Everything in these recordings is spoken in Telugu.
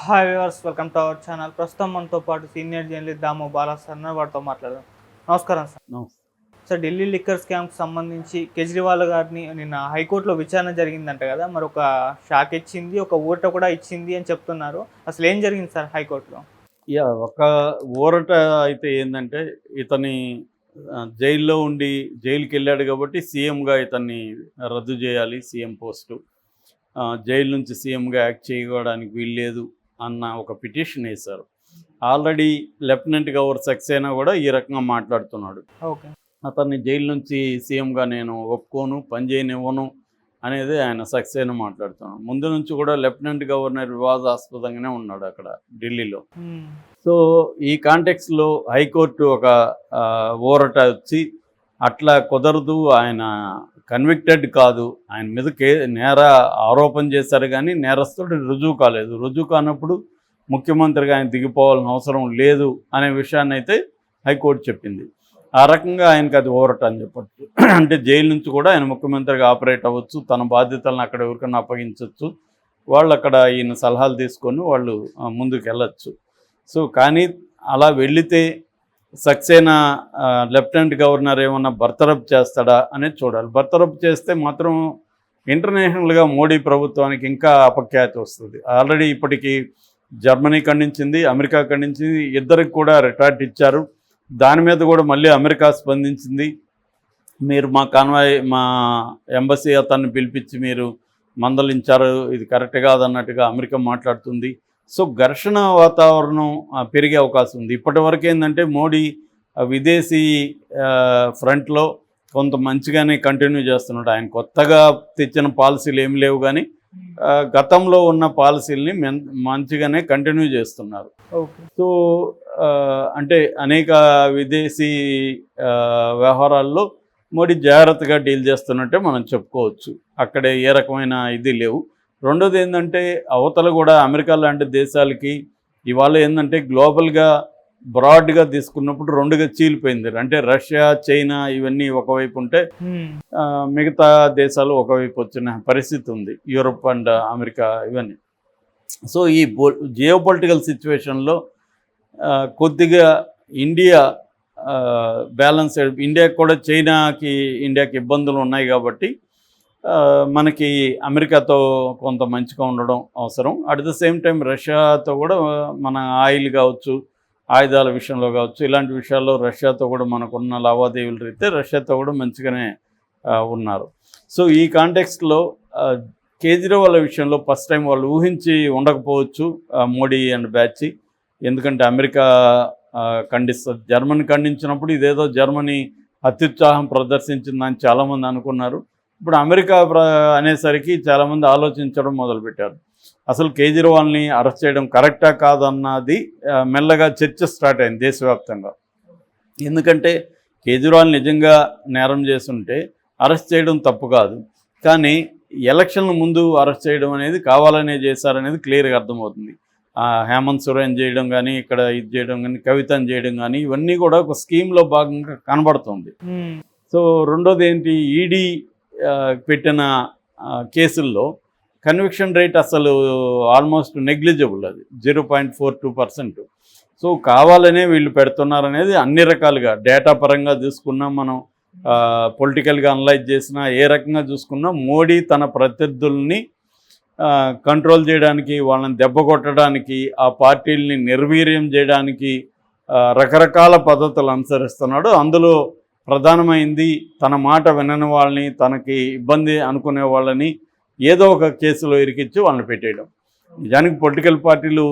Hi viewers welcome to our channel ప్రస్తుతం మనతో పాటు senior journalist Damo Bala sir. వారితో మాట్లాడదాం. నమస్కారం సార్ సార్ ఢిల్లీ లిక్కర్ స్కామ్కి సంబంధించి కేజ్రీవాల్ గారిని నిన్న హైకోర్టులో విచారణ జరిగిందంట కదా. మరి ఒక షాక్ ఇచ్చింది ఒక ఊరట కూడా ఇచ్చింది అని చెప్తున్నారు. అసలు ఏం జరిగింది సార్ హైకోర్టులో? యా ఒక ఊరట అయితే ఏంటంటే ఇతని జైల్లో ఉండి జైలుకి వెళ్ళాడు కాబట్టి సీఎంగా ఇతన్ని రద్దు చేయాలి సీఎం పోస్టు. జైలు నుంచి సీఎంగా యాక్ట్ చేయడానికి వీల్లేదు. అన్న ఒక పిటిషన్ వేశారు. ఆల్రెడీ లెఫ్టినెంట్ గవర్నర్ సక్సేనా కూడా ఈ రకంగా మాట్లాడుతున్నాడు. ఓకే. అతన్ని జైలు నుంచి సీఎంగా నేను ఒప్పుకోను పనిచేయనివ్వను అనేది ఆయన సక్సేనా మాట్లాడుతున్నాడు. ముందు నుంచి కూడా లెఫ్టినెంట్ గవర్నర్ వివాదాస్పదంగానే ఉన్నాడు అక్కడ ఢిల్లీలో. సో ఈ కాంటెక్స్లో హైకోర్టు ఒక ఊరట వచ్చి అట్లా కుదరదు ఆయన కన్విక్టెడ్ కాదు. ఆయన మీద కే నేర ఆరోపణ చేశారు కానీ నేరస్తుడు రుజువు కాలేదు. రుజువు కానప్పుడు ముఖ్యమంత్రిగా ఆయన దిగిపోవాల్సిన అవసరం లేదు అనే విషయాన్ని అయితే హైకోర్టు చెప్పింది. ఆ రకంగా ఆయనకి అది ఓవరట అని చెప్పచ్చు. అంటే జైలు నుంచి కూడా ఆయన ముఖ్యమంత్రిగా ఆపరేట్ అవ్వచ్చు తన బాధ్యతలను అక్కడ ఎవరికైనా అప్పగించవచ్చు వాళ్ళు అక్కడ ఈయన సలహాలు తీసుకొని వాళ్ళు ముందుకు వెళ్ళచ్చు సో కానీ అలా వెళితే సక్సేనా లెఫ్టినెంట్ గవర్నర్ ఏమన్నా బర్తరఫ్ చేస్తాడా అనేది చూడాలి. బర్తరఫ్ చేస్తే మాత్రం ఇంటర్నేషనల్గా మోడీ ప్రభుత్వానికి ఇంకా అపఖ్యాతి వస్తుంది. ఆల్రెడీ ఇప్పటికీ జర్మనీ ఖండించింది అమెరికా ఖండించింది ఇద్దరికి కూడా రిటార్ట్ ఇచ్చారు. దాని మీద కూడా మళ్ళీ అమెరికా స్పందించింది. మీరు మా కాన్వాయ్ మా ఎంబసీ అతన్ని పిలిపించి మీరు మందలించారు. ఇది కరెక్ట్ కాదన్నట్టుగా అమెరికా మాట్లాడుతుంది. సో ఘర్షణ వాతావరణం పెరిగే అవకాశం ఉంది. ఇప్పటి వరకు ఏంటంటే మోడీ విదేశీ ఫ్రంట్లో కొంత మంచిగానే కంటిన్యూ చేస్తున్నాడు. ఆయన కొత్తగా తెచ్చిన పాలసీలు ఏమి లేవు కానీ గతంలో ఉన్న పాలసీలని మంచిగానే కంటిన్యూ చేస్తున్నారు. సో అంటే అనేక విదేశీ వ్యవహారాల్లో మోడీ జాగ్రత్తగా డీల్ చేస్తున్నట్టే మనం చెప్పుకోవచ్చు. అక్కడే ఏ రకమైన ఇది లేవు. రెండోది ఏంటంటే అవతల కూడా అమెరికా లాంటి దేశాలకి ఇవాళ ఏంటంటే గ్లోబల్గా బ్రాడ్గా తీసుకున్నప్పుడు రెండుగా చీలిపోయింది. అంటే రష్యా చైనా ఇవన్నీ ఒకవైపు ఉంటే మిగతా దేశాలు ఒకవైపు వచ్చిన పరిస్థితి ఉంది. యూరోప్ అండ్ అమెరికా ఇవన్నీ. సో ఈ జియో పొలిటికల్ సిచ్యువేషన్లో కొద్దిగా ఇండియా బ్యాలెన్స్ ఇండియాకి కూడా చైనాకి ఇండియాకి ఇబ్బందులు ఉన్నాయి కాబట్టి మనకి అమెరికాతో కొంత మంచిగా ఉండడం అవసరం. అట్ ద సేమ్ టైం రష్యాతో కూడా మన ఆయిల్ కావచ్చు ఆయుధాల విషయంలో కావచ్చు ఇలాంటి విషయాల్లో రష్యాతో కూడా మనకున్న లావాదేవీలు రీతే రష్యాతో కూడా మంచిగానే ఉన్నారు. సో ఈ కాంటెక్స్ట్లో కేజ్రీవాల్ విషయంలో ఫస్ట్ టైం వాళ్ళు ఊహించి ఉండకపోవచ్చు మోడీ అండ్ బ్యాచ్. ఎందుకంటే అమెరికా ఖండిస్తుంది జర్మనీ ఖండించినప్పుడు ఇదేదో జర్మనీ అత్యుత్సాహం ప్రదర్శించిందని చాలామంది అనుకున్నారు. ఇప్పుడు అమెరికా అనేసరికి చాలామంది ఆలోచించడం మొదలుపెట్టారు. అసలు కేజ్రీవాల్ని అరెస్ట్ చేయడం కరెక్టా కాదన్నది మెల్లగా చర్చ స్టార్ట్ అయింది దేశవ్యాప్తంగా. ఎందుకంటే కేజ్రీవాల్ నిజంగా నేరం చేస్తుంటే అరెస్ట్ చేయడం తప్పు కాదు. కానీ ఎలక్షన్ల ముందు అరెస్ట్ చేయడం అనేది కావాలనే చేశారనేది క్లియర్గా అర్థమవుతుంది. హేమంత్ సోరెన్ చేయడం కానీ ఇక్కడ ఇది చేయడం కానీ కవితను చేయడం కానీ ఇవన్నీ కూడా ఒక స్కీమ్లో భాగంగా కనబడుతుంది. సో రెండోది ఏంటి? ఈడీ పెట్టిన కేసుల్లో కన్విక్షన్ రేట్ అసలు ఆల్మోస్ట్ నెగ్లిజిబుల్ అది. Zero point four two percent. So కావాలనే వీళ్ళు పెడుతున్నారనేది అన్ని రకాలుగా. డేటా పరంగా చూసుకున్నా మనం పొలిటికల్గా అనలైజ్ చేసినా ఏ రకంగా చూసుకున్నా మోడీ తన ప్రత్యర్థుల్ని కంట్రోల్ చేయడానికి వాళ్ళని దెబ్బ కొట్టడానికి ఆ పార్టీల్ని నిర్వీర్యం చేయడానికి రకరకాల పద్ధతులు అనుసరిస్తున్నాడు. అందులో ప్రధానమైంది తన మాట వినని వాళ్ళని తనకి ఇబ్బంది అనుకునే వాళ్ళని ఏదో ఒక కేసులో ఇరికిచ్చి వాళ్ళని పెట్టేయడం. నిజానికి పొలిటికల్ పార్టీలు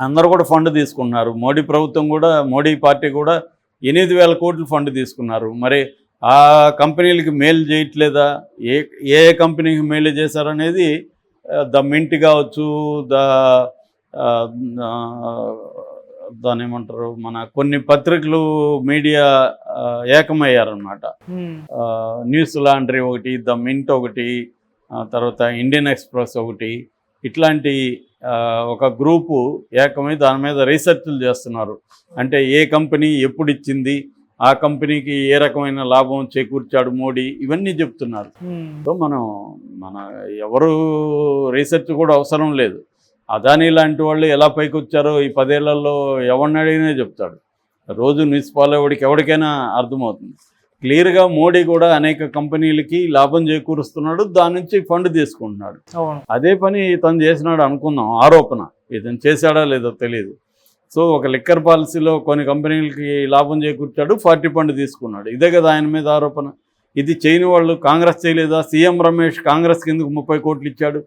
అందరూ కూడా ఫండ్ తీసుకున్నారు. మోడీ ప్రభుత్వం కూడా మోడీ పార్టీ కూడా ఎనిమిది వేల కోట్లు ఫండ్ తీసుకున్నారు. మరి ఆ కంపెనీలకి మేలు చేయట్లేదా? ఏ ఏ కంపెనీకి మేలు చేశారనేది ద మింట్ కావచ్చు ద దాని దాన్ని ఏమంటారు మన కొన్ని పత్రికలు మీడియా ఏకమయ్యారనమాట న్యూస్ లాండ్రీ ఒకటి ద మింట్ ఒకటి తర్వాత ఇండియన్ ఎక్స్ప్రెస్ ఒకటి ఇట్లాంటి ఒక గ్రూపు ఏకమై దాని మీద రీసెర్చ్లు చేస్తున్నారు. అంటే ఏ కంపెనీ ఎప్పుడు ఇచ్చింది ఆ కంపెనీకి ఏ రకమైన లాభం చేకూర్చాడు మోడీ ఇవన్నీ చెప్తున్నారు. సో మనం మన ఎవరు రీసెర్చ్ కూడా అవసరం లేదు. అదానీ లాంటి వాళ్ళు ఎలా పైకి వచ్చారో ఈ పదేళ్ళలో ఎవరిని అడిగినా చెప్తాడు. రోజు న్యూస్ ఫాలో అవ్వడికి ఎవరికైనా అర్థమవుతుంది. క్లియర్గా మోడీ కూడా అనేక కంపెనీలకి లాభం చేకూరుస్తున్నాడు దాని నుంచి ఫండ్ తీసుకుంటున్నాడు. అదే పని ఇతను చేసినాడు అనుకుందాం ఆరోపణ. ఇతను చేశాడా లేదో తెలియదు సో ఒక లిక్కర్ పాలసీలో కొన్ని కంపెనీలకి లాభం చేకూర్చాడు ఫార్టీ ఫండ్ తీసుకున్నాడు. ఇదే కదా ఆయన మీద ఆరోపణ. ఇది చేయని వాళ్ళు కాంగ్రెస్ చేయలేదా? సీఎం రమేష్ కాంగ్రెస్ కిందకు ముప్పై కోట్లు ఇచ్చాడు?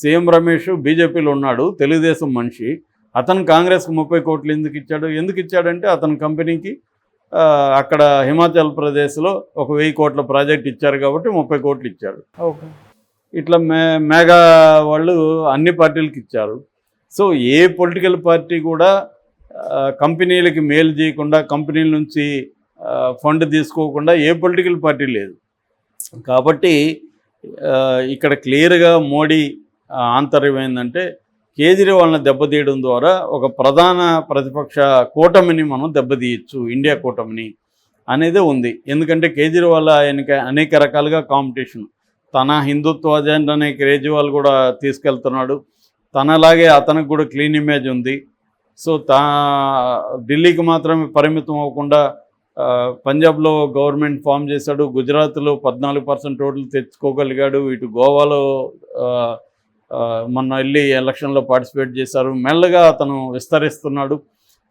సీఎం రమేష్ బీజేపీలో ఉన్నాడు తెలుగుదేశం మనిషి. అతను కాంగ్రెస్కి ముప్పై కోట్లు ఎందుకు ఇచ్చాడు? ఎందుకు ఇచ్చాడంటే అతని కంపెనీకి అక్కడ హిమాచల్ ప్రదేశ్లో ఒక వెయ్యి కోట్ల ప్రాజెక్ట్ ఇచ్చారు కాబట్టి ముప్పై కోట్లు ఇచ్చాడు. ఓకే. ఇట్లా మే మేఘా వాళ్ళు అన్ని పార్టీలకు ఇచ్చారు. సో ఏ పొలిటికల్ పార్టీ కూడా కంపెనీలకి మేలు చేయకుండా కంపెనీల నుంచి ఫండ్ తీసుకోకుండా ఏ పొలిటికల్ పార్టీ లేదు. కాబట్టి ఇక్కడ క్లియర్గా మోడీ ఆంతర్యం ఏంటంటే కేజ్రీవాల్ని దెబ్బతీయడం ద్వారా ఒక ప్రధాన ప్రతిపక్ష కూటమిని మనం దెబ్బతీయచ్చు ఇండియా కూటమిని అనేది ఉంది. ఎందుకంటే కేజ్రీవాల్ ఆయనకి అనేక రకాలుగా కాంపిటీషన్. తన హిందుత్వ అజెండానే కేజ్రీవాల్ కూడా తీసుకెళ్తున్నాడు. తనలాగే అతనికి కూడా క్లీన్ ఇమేజ్ ఉంది. సో తా ఢిల్లీకి మాత్రమే పరిమితం అవ్వకుండా పంజాబ్లో గవర్నమెంట్ ఫామ్ చేశాడు. గుజరాత్లో పద్నాలుగు పర్సెంట్ ఓట్లు తెచ్చుకోగలిగాడు. ఇటు గోవాలో మొన్న వెళ్ళి ఎలక్షన్లో పార్టిసిపేట్ చేశారు. మెల్లగా అతను విస్తరిస్తున్నాడు.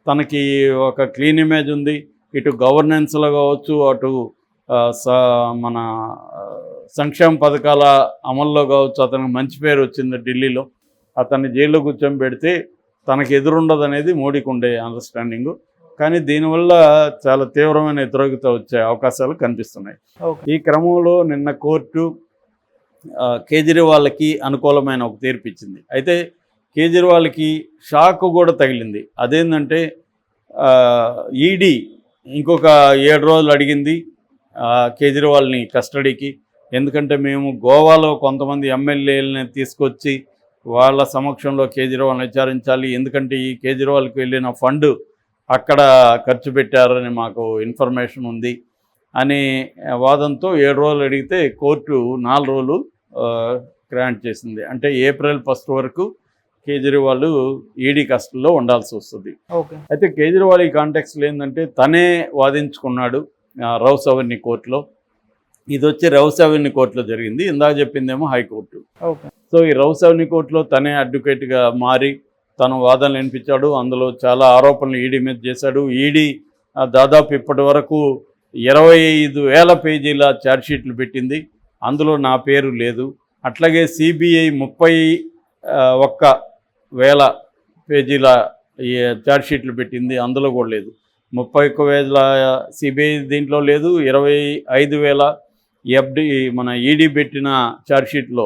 తనకి ఒక క్లీన్ ఇమేజ్ ఉంది. ఇటు గవర్నెన్స్లో కావచ్చు అటు మన సంక్షేమ పథకాల అమల్లో కావచ్చు అతనికి మంచి పేరు వచ్చింది ఢిల్లీలో. అతన్ని జైల్లో కూర్చొని పెడితే తనకి ఎదురుండదు అనేది మోడీకి ఉండే అండర్స్టాండింగు కానీ దీనివల్ల చాలా తీవ్రమైన వ్యతిరేకత వచ్చే అవకాశాలు కనిపిస్తున్నాయి. ఈ క్రమంలో నిన్న కోర్టు కేజ్రీవాల్కి అనుకూలమైన ఒక తీర్పు ఇచ్చింది అయితే కేజ్రీవాల్కి షాక్ కూడా తగిలింది. అదేంటంటే ఈడీ ఇంకొక ఏడు రోజులు అడిగింది కేజ్రీవాల్ని కస్టడీకి. ఎందుకంటే మేము గోవాలో కొంతమంది ఎమ్మెల్యేలని తీసుకొచ్చి వాళ్ళ సమక్షంలో కేజ్రీవాల్ని విచారించాలి. ఎందుకంటే ఈ కేజ్రీవాల్కి వెళ్ళిన ఫండ్ అక్కడ ఖర్చు పెట్టారని మాకు ఇన్ఫర్మేషన్ ఉంది. అనే వాదంతో ఏడు రోజులు అడిగితే కోర్టు నాలుగు రోజులు గ్రాంట్ చేసింది. అంటే ఏప్రిల్ ఫస్ట్ వరకు కేజ్రీవాల్ ఈడీ కస్టడీలో ఉండాల్సి వస్తుంది. అయితే కేజ్రీవాల్ ఈ కాంటెక్స్లో ఏంటంటే తనే వాదించుకున్నాడు రౌస్ అవన్నీ కోర్టులో. ఇది వచ్చి రౌస్ అవన్నీ కోర్టులో జరిగింది. ఇందాక చెప్పిందేమో హైకోర్టు. సో ఈ రౌస్ అవన్నీ కోర్టులో తనే అడ్వకేట్గా మారి తను వాదనలు వినిపించాడు. అందులో చాలా ఆరోపణలు ఈడీ మీద చేశాడు. ఈడీ దాదాపు ఇప్పటి వరకు ఇరవై ఐదు వేల పేజీల ఛార్జ్షీట్లు పెట్టింది. అందులో నా పేరు లేదు. అట్లాగే సిబిఐ ముప్పై ఒక్క వేల పేజీల ఛార్జ్షీట్లు పెట్టింది. అందులో కూడా లేదు. ముప్పై ఒక్క వేల సిబిఐ దీంట్లో లేదు. ఇరవై ఐదు వేల ఎఫ్డి మన ఈడీ పెట్టిన ఛార్జ్షీట్లో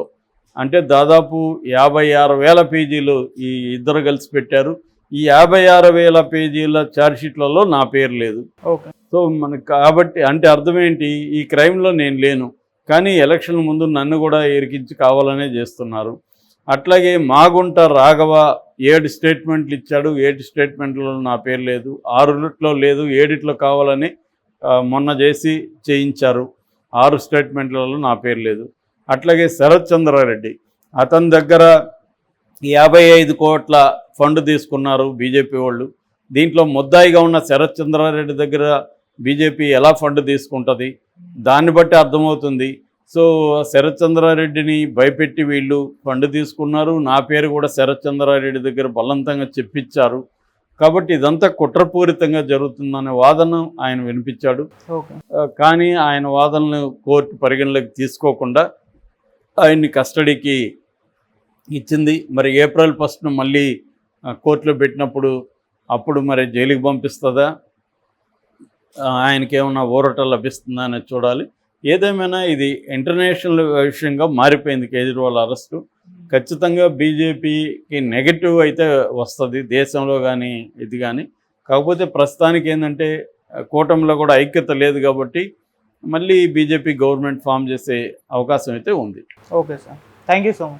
అంటే దాదాపు యాభై ఆరు వేల పేజీలు ఈ ఇద్దరు కలిసి పెట్టారు. ఈ యాభై ఆరు వేల పేజీల ఛార్జ్షీట్లలో నా పేరు లేదు. సో మనకు కాబట్టి అంటే అర్థం ఏంటి? ఈ క్రైమ్లో నేను లేను. కానీ ఎలక్షన్ ముందు నన్ను కూడా ఇరికించి కావాలనే చేస్తున్నారు. అట్లాగే మాగుంట రాఘవ ఏడు స్టేట్మెంట్లు ఇచ్చాడు. ఏడు స్టేట్మెంట్లలో నా పేరు లేదు. ఆరులో లేదు. ఏడిట్లో కావాలని మొన్న చేసి చేయించారు. ఆరు స్టేట్మెంట్లలో నా పేరు లేదు. అట్లాగే శరత్ చంద్రారెడ్డి. అతని దగ్గర యాభై ఐదు కోట్ల ఫండ్ తీసుకున్నారు బీజేపీ వాళ్ళు. దీంట్లో ముద్దాయిగా ఉన్న శరత్ చంద్రారెడ్డి దగ్గర బీజేపీ ఎలా ఫండ్ తీసుకుంటుంది? దాన్ని బట్టి అర్థమవుతుంది. సో శరత్ చంద్రారెడ్డిని భయపెట్టి వీళ్ళు ఫండ్ తీసుకున్నారు. నా పేరు కూడా శరత్ చంద్రారెడ్డి దగ్గర బలవంతంగా చెప్పించారు. కాబట్టి ఇదంతా కుట్రపూరితంగా జరుగుతుందనే వాదన ఆయన వినిపించాడు. కానీ ఆయన వాదనలు కోర్టు పరిగణలోకి తీసుకోకుండా ఆయన్ని కస్టడీకి ఇచ్చింది. మరి ఏప్రిల్ ఫస్ట్ను మళ్ళీ కోర్టులో పెట్టినప్పుడు అప్పుడు మరి జైలుకి పంపిస్తుందా? ఆయనకి ఏమన్నా ఊరట లభిస్తుందా అనేది చూడాలి. ఏదేమైనా ఇది ఇంటర్నేషనల్ విషయంగా మారిపోయింది కేజ్రీవాల్ అరెస్టు. ఖచ్చితంగా బీజేపీకి నెగటివ్ అయితే వస్తుంది దేశంలో కానీ ఇది కానీ కాకపోతే ప్రస్తుతానికి ఏంటంటే కూటమిలో కూడా ఐక్యత లేదు కాబట్టి మళ్ళీ బీజేపీ గవర్నమెంట్ ఫామ్ చేసే అవకాశం అయితే ఉంది. Okay sir. Thank you so much.